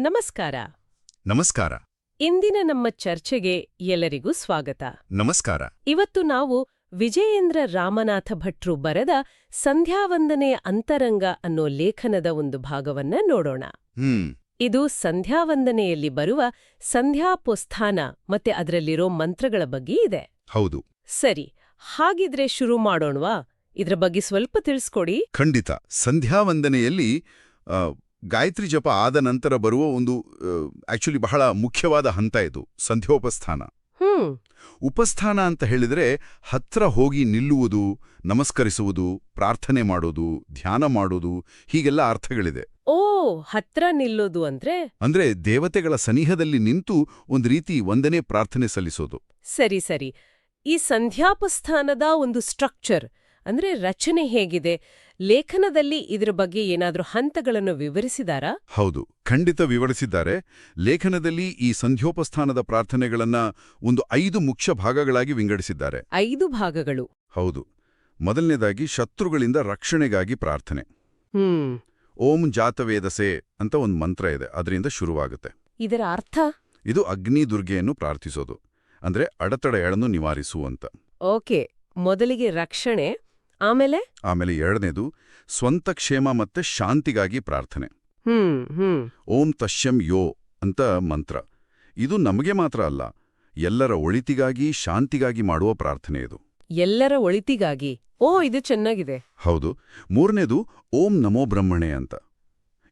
ನಮಸ್ಕಾರ. ನಮಸ್ಕಾರ. ಇಂದಿನ ನಮ್ಮ ಚರ್ಚೆಗೆ ಎಲ್ಲರಿಗೂ ಸ್ವಾಗತ. ನಮಸ್ಕಾರ. ಇವತ್ತು ನಾವು ವಿಜಯೇಂದ್ರ ರಾಮನಾಥ ಭಟ್ರು ಬರೆದ ಸಂಧ್ಯಾವಂದನೆಯ ಅಂತರಂಗ ಅನ್ನೋ ಲೇಖನದ ಒಂದು ಭಾಗವನ್ನ ನೋಡೋಣ. ಇದು ಸಂಧ್ಯಾವಂದನೆಯಲ್ಲಿ ಬರುವ ಸಂಧ್ಯಾಪುಸ್ಥಾನ ಮತ್ತೆ ಅದರಲ್ಲಿರೋ ಮಂತ್ರಗಳ ಬಗ್ಗೆ ಇದೆ. ಹೌದು. ಸರಿ ಹಾಗಿದ್ರೆ ಶುರು ಮಾಡೋಣವಾ? ಇದ್ರ ಬಗ್ಗೆ ಸ್ವಲ್ಪ ತಿಳಿಸ್ಕೊಡಿ. ಖಂಡಿತ. ಸಂಧ್ಯಾವಂದನೆಯಲ್ಲಿ ಗಾಯತ್ರಿ ಜಪ ಆದ ನಂತರ ಬರುವ ಒಂದು ಆಕ್ಚುಲಿ ಬಹಳ ಮುಖ್ಯವಾದ ಹಂತ ಇದು ಸಂಧ್ಯೋಪಸ್ಥಾನ. ಉಪಸ್ಥಾನ ಅಂತ ಹೇಳಿದ್ರೆ ಹತ್ರ ಹೋಗಿ ನಿಲ್ಲುವುದು ನಮಸ್ಕರಿಸುವುದು ಪ್ರಾರ್ಥನೆ ಮಾಡೋದು ಧ್ಯಾನ ಮಾಡೋದು ಹೀಗೆಲ್ಲ ಅರ್ಥಗಳಿದೆ. ಓ ಹತ್ರ ನಿಲ್ಲೋದು ಅಂದ್ರೆ? ಅಂದ್ರೆ ದೇವತೆಗಳ ಸನಿಹದಲ್ಲಿ ನಿಂತು ಒಂದು ರೀತಿ ಒಂದನೇ ಪ್ರಾರ್ಥನೆ ಸಲ್ಲಿಸೋದು. ಸರಿ ಸರಿ. ಈ ಸಂಧ್ಯಾಪಸ್ಥಾನದ ಒಂದು ಸ್ಟ್ರಕ್ಚರ್ ಅಂದ್ರೆ ರಚನೆ ಹೇಗಿದೆ? ಲೇಖನದಲ್ಲಿ ಇದರ ಬಗ್ಗೆ ಏನಾದರೂ ಹಂತಗಳನ್ನು ವಿವರಿಸಿದಾರಾ? ಹೌದು ಖಂಡಿತ ವಿವರಿಸಿದ್ದಾರೆ. ಲೇಖನದಲ್ಲಿ ಈ ಸಂಧ್ಯೋಪಸ್ಥಾನದ ಪ್ರಾರ್ಥನೆಗಳನ್ನ ಒಂದು ಐದು ಮುಖ್ಯ ಭಾಗಗಳಾಗಿ ವಿಂಗಡಿಸಿದ್ದಾರೆ. ಐದು ಭಾಗಗಳು. ಹೌದು ಮೊದಲನೇದಾಗಿ ಶತ್ರುಗಳಿಂದ ರಕ್ಷಣೆಗಾಗಿ ಪ್ರಾರ್ಥನೆ. ಹ್ಮ್. ಓಂ ಜಾತವೇದಸೆ ಅಂತ ಒಂದು ಮಂತ್ರ ಇದೆ ಅದರಿಂದ ಶುರುವಾಗುತ್ತೆ. ಇದರ ಅರ್ಥ? ಇದು ಅಗ್ನಿ ದುರ್ಗೆಯನ್ನು ಪ್ರಾರ್ಥಿಸೋದು ಅಂದ್ರೆ ಅಡತಡೆಗಳನ್ನು ನಿವಾರಿಸುವಂತ. ಓಕೆ ಮೊದಲಿಗೆ ರಕ್ಷಣೆ ಆಮೇಲೆ? ಆಮೇಲೆ ಎರಡನೇದು ಸ್ವಂತ ಕ್ಷೇಮ ಮತ್ತೆ ಶಾಂತಿಗಾಗಿ ಪ್ರಾರ್ಥನೆ. ಓಂ ತಶ್ಯಂ ಯೋ ಅಂತ ಮಂತ್ರ. ಇದು ನಮಗೆ ಮಾತ್ರ ಅಲ್ಲ ಎಲ್ಲರ ಒಳಿತಿಗಾಗಿ ಶಾಂತಿಗಾಗಿ ಮಾಡುವ ಪ್ರಾರ್ಥನೆ ಇದು. ಎಲ್ಲರ ಒಳಿತಿಗಾಗಿ. ಓ ಇದು ಚೆನ್ನಾಗಿದೆ. ಹೌದು. ಮೂರನೇದು ಓಂ ನಮೋ ಬ್ರಹ್ಮಣೆ ಅಂತ.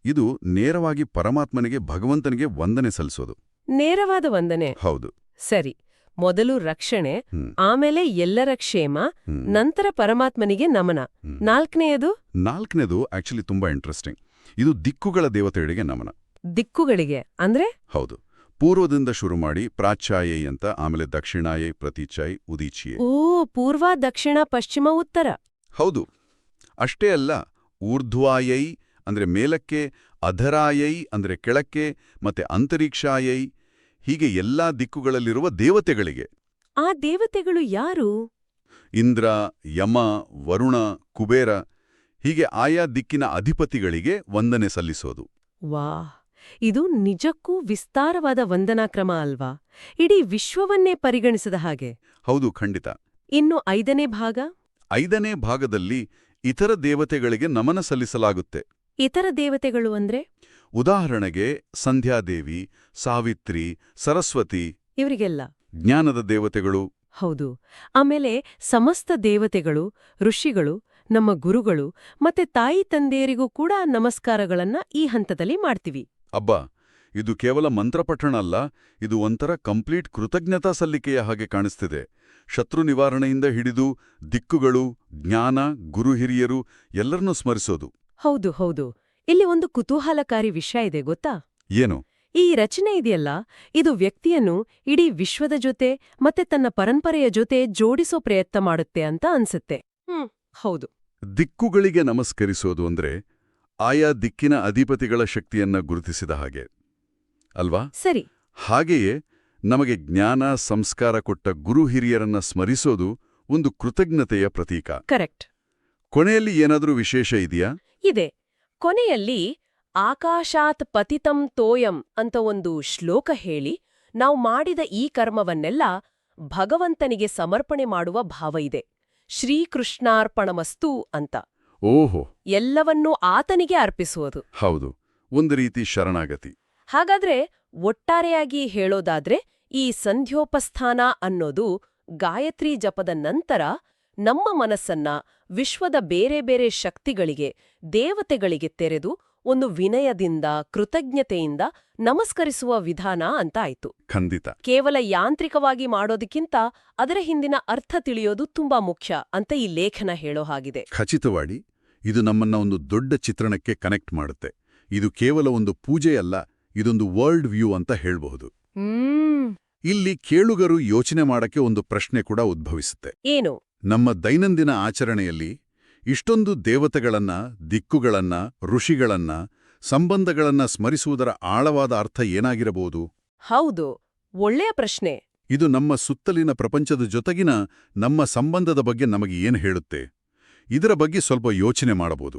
ಇದು ನೇರವಾಗಿ ಪರಮಾತ್ಮನಿಗೆ ಭಗವಂತನಿಗೆ ವಂದನೆ ಸಲ್ಲಿಸೋದು. ನೇರವಾದ ವಂದನೆ. ಹೌದು. ಸರಿ. ಮೊದಲು ರಕ್ಷಣೆ ಆಮೇಲೆ ಎಲ್ಲರ ಕ್ಷೇಮ ನಂತರ ಪರಮಾತ್ಮನಿಗೆ ನಮನ. ನಾಲ್ಕನೆಯದು? ನಾಲ್ಕನೇದು ಆಕ್ಚುಲಿ ತುಂಬಾ ಇಂಟ್ರೆಸ್ಟಿಂಗ್ ಇದು ದಿಕ್ಕುಗಳ ದೇವತೆಗಳಿಗೆ ನಮನ. ದಿಕ್ಕುಗಳಿಗೆ ಅಂದ್ರೆ? ಹೌದು. ಪೂರ್ವದಿಂದ ಶುರು ಮಾಡಿ ಪ್ರಾಚ್ಯಾಯೈ ಅಂತ ಆಮೇಲೆ ದಕ್ಷಿಣಾಯೈ ಪ್ರತಿಚಾಯ್ ಉದೀಚಿಯೇ ಓ ಪೂರ್ವ ದಕ್ಷಿಣ ಪಶ್ಚಿಮ ಉತ್ತರ. ಹೌದು. ಅಷ್ಟೇ ಅಲ್ಲ ಊರ್ಧ್ವಾಯೈ ಅಂದ್ರೆ ಮೇಲಕ್ಕೆ ಅಧರಾಯೈ ಅಂದ್ರೆ ಕೆಳಕ್ಕೆ ಮತ್ತೆ ಅಂತರಿಕ್ಷಾಯೈ ಹೀಗೆ ಎಲ್ಲಾ ದಿಕ್ಕುಗಳಲ್ಲಿರುವ ದೇವತೆಗಳಿಗೆ. ಆ ದೇವತೆಗಳು ಯಾರು? ಇಂದ್ರ ಯಮ ವರುಣ ಕುಬೇರ ಹೀಗೆ ಆಯಾ ದಿಕ್ಕಿನ ಅಧಿಪತಿಗಳಿಗೆ ವಂದನೆ ಸಲ್ಲಿಸೋದು. ವಾ ಇದು ನಿಜಕ್ಕೂ ವಿಸ್ತಾರವಾದ ವಂದನಾಕ್ರಮ ಅಲ್ವಾ? ಇಡೀ ವಿಶ್ವವನ್ನೇ ಪರಿಗಣಿಸದ ಹಾಗೆ. ಹೌದು ಖಂಡಿತ. ಇನ್ನು ಐದನೇ ಭಾಗ? ಐದನೇ ಭಾಗದಲ್ಲಿ ಇತರ ದೇವತೆಗಳಿಗೆ ನಮನ ಸಲ್ಲಿಸಲಾಗುತ್ತೆ. ಇತರ ದೇವತೆಗಳು ಅಂದ್ರೆ? ಉದಾಹರಣೆಗೆ ಸಂಧ್ಯಾದೇವಿ ಸಾವಿತ್ರಿ ಸರಸ್ವತಿ. ಇವರಿಗೆಲ್ಲ. ಜ್ಞಾನದ ದೇವತೆಗಳು. ಹೌದು. ಆಮೇಲೆ ಸಮಸ್ತ ದೇವತೆಗಳು ಋಷಿಗಳು ನಮ್ಮ ಗುರುಗಳು ಮತ್ತೆ ತಾಯಿ ತಂದೆಯರಿಗೂ ಕೂಡ ನಮಸ್ಕಾರಗಳನ್ನ ಈ ಹಂತದಲ್ಲಿ ಮಾಡ್ತೀವಿ. ಅಬ್ಬಾ! ಇದು ಕೇವಲ ಮಂತ್ರಪಠಣ ಅಲ್ಲ ಇದು ಒಂಥರ ಕಂಪ್ಲೀಟ್ ಕೃತಜ್ಞತಾ ಸಲ್ಲಿಕೆಯ ಹಾಗೆ ಕಾಣಿಸ್ತಿದೆ. ಶತ್ರು ನಿವಾರಣೆಯಿಂದ ಹಿಡಿದು ದಿಕ್ಕುಗಳು ಜ್ಞಾನ ಗುರು ಹಿರಿಯರು ಎಲ್ಲರನ್ನೂ ಸ್ಮರಿಸೋದು. ಹೌದು ಹೌದು. ಇಲ್ಲಿ ಒಂದು ಕುತೂಹಲಕಾರಿ ವಿಷಯ ಇದೆ ಗೊತ್ತಾ? ಏನು? ಈ ರಚನೆ ಇದೆಯಲ್ಲ ಇದು ವ್ಯಕ್ತಿಯನ್ನು ಇಡೀ ವಿಶ್ವದ ಜೊತೆ ಮತ್ತೆ ತನ್ನ ಪರಂಪರೆಯ ಜೊತೆ ಜೋಡಿಸೋ ಪ್ರಯತ್ನ ಮಾಡುತ್ತೆ ಅಂತ ಅನ್ಸುತ್ತೆ. ಹ್ಮ್ ಹೌದು. ದಿಕ್ಕುಗಳಿಗೆ ನಮಸ್ಕರಿಸೋದು ಅಂದ್ರೆ ಆಯಾ ದಿಕ್ಕಿನ ಅಧಿಪತಿಗಳ ಶಕ್ತಿಯನ್ನ ಗುರುತಿಸಿದ ಹಾಗೆ. ಅಲ್ವಾ? ಸರಿ. ಹಾಗೆಯೇ ನಮಗೆ ಜ್ಞಾನ ಸಂಸ್ಕಾರ ಕೊಟ್ಟ ಗುರು ಹಿರಿಯರನ್ನ ಸ್ಮರಿಸೋದು ಒಂದು ಕೃತಜ್ಞತೆಯ ಪ್ರತೀಕ. ಕರೆಕ್ಟ್. ಕೊನೆಯಲ್ಲಿ ಏನಾದರೂ ವಿಶೇಷ ಇದೆಯಾ? ಇದೆ. ಕೊನೆಯಲ್ಲಿ ಆಕಾಶಾತ್ ಪತಿತಂ ತೋಯಂ ಅಂತ ಒಂದು ಶ್ಲೋಕ ಹೇಳಿ ನಾವು ಮಾಡಿದ ಈ ಕರ್ಮವನ್ನೆಲ್ಲ ಭಗವಂತನಿಗೆ ಸಮರ್ಪಣೆ ಮಾಡುವ ಭಾವ ಇದೆ. ಶ್ರೀಕೃಷ್ಣಾರ್ಪಣಮಸ್ತು ಅಂತ. ಓಹೋ. ಎಲ್ಲವನ್ನೂ ಆತನಿಗೆ ಅರ್ಪಿಸುವುದು. ಹೌದು. ಒಂದು ರೀತಿ ಶರಣಾಗತಿ. ಹಾಗಾದ್ರೆ ಒಟ್ಟಾರೆಯಾಗಿ ಹೇಳೋದಾದ್ರೆ ಈ ಸಂಧ್ಯೋಪಸ್ಥಾನ ಅನ್ನೋದು ಗಾಯತ್ರಿ ಜಪದ ನಂತರ ನಮ್ಮ ಮನಸ್ಸನ್ನ ವಿಶ್ವದ ಬೇರೆ ಬೇರೆ ಶಕ್ತಿಗಳಿಗೆ ದೇವತೆಗಳಿಗೆ ತೆರೆದು ಒಂದು ವಿನಯದಿಂದ ಕೃತಜ್ಞತೆಯಿಂದ ನಮಸ್ಕರಿಸುವ ವಿಧಾನ ಅಂತ ಆಯ್ತು ಖಂಡಿತ. ಕೇವಲ ಯಾಂತ್ರಿಕವಾಗಿ ಮಾಡೋದಕ್ಕಿಂತ ಅದರ ಹಿಂದಿನ ಅರ್ಥ ತಿಳಿಯೋದು ತುಂಬಾ ಮುಖ್ಯ ಅಂತ ಈ ಲೇಖನ ಹೇಳೋ ಹಾಗಿದೆ. ಖಚಿತವಾಗಿ ಇದು ನಮ್ಮನ್ನ ಒಂದು ದೊಡ್ಡ ಚಿತ್ರಣಕ್ಕೆ ಕನೆಕ್ಟ್ ಮಾಡುತ್ತೆ. ಇದು ಕೇವಲ ಒಂದು ಪೂಜೆಯಲ್ಲ ಇದೊಂದು ವರ್ಲ್ಡ್ ವ್ಯೂ ಅಂತ ಹೇಳಬಹುದು. ಹ್ಮ್. ಇಲ್ಲಿ ಕೇಳುಗರು ಯೋಚನೆ ಮಾಡಕ್ಕೆ ಒಂದು ಪ್ರಶ್ನೆ ಕೂಡ ಉದ್ಭವಿಸುತ್ತೆ. ಏನು? ನಮ್ಮ ದೈನಂದಿನ ಆಚರಣೆಯಲ್ಲಿ ಇಷ್ಟೊಂದು ದೇವತೆಗಳನ್ನ ದಿಕ್ಕುಗಳನ್ನ ಋಷಿಗಳನ್ನ ಸಂಬಂಧಗಳನ್ನ ಸ್ಮರಿಸುವುದರ ಆಳವಾದ ಅರ್ಥ ಏನಾಗಿರಬಹುದು? ಹೌದು ಒಳ್ಳೆಯ ಪ್ರಶ್ನೆ. ಇದು ನಮ್ಮ ಸುತ್ತಲಿನ ಪ್ರಪಂಚದ ಜೊತೆಗಿನ ನಮ್ಮ ಸಂಬಂಧದ ಬಗ್ಗೆ ನಮಗೆ ಏನು ಹೇಳುತ್ತೆ? ಇದರ ಬಗ್ಗೆ ಸ್ವಲ್ಪ ಯೋಚನೆ ಮಾಡಬಹುದು.